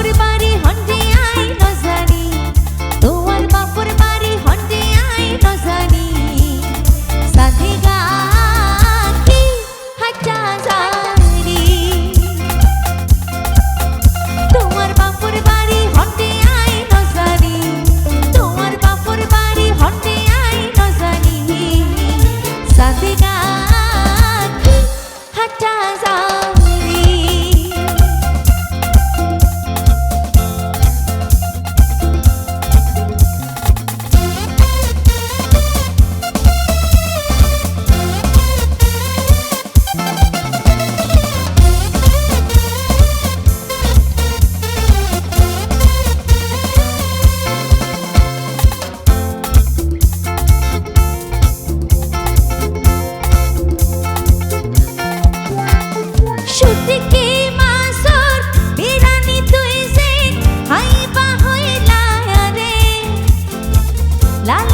everybody La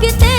que te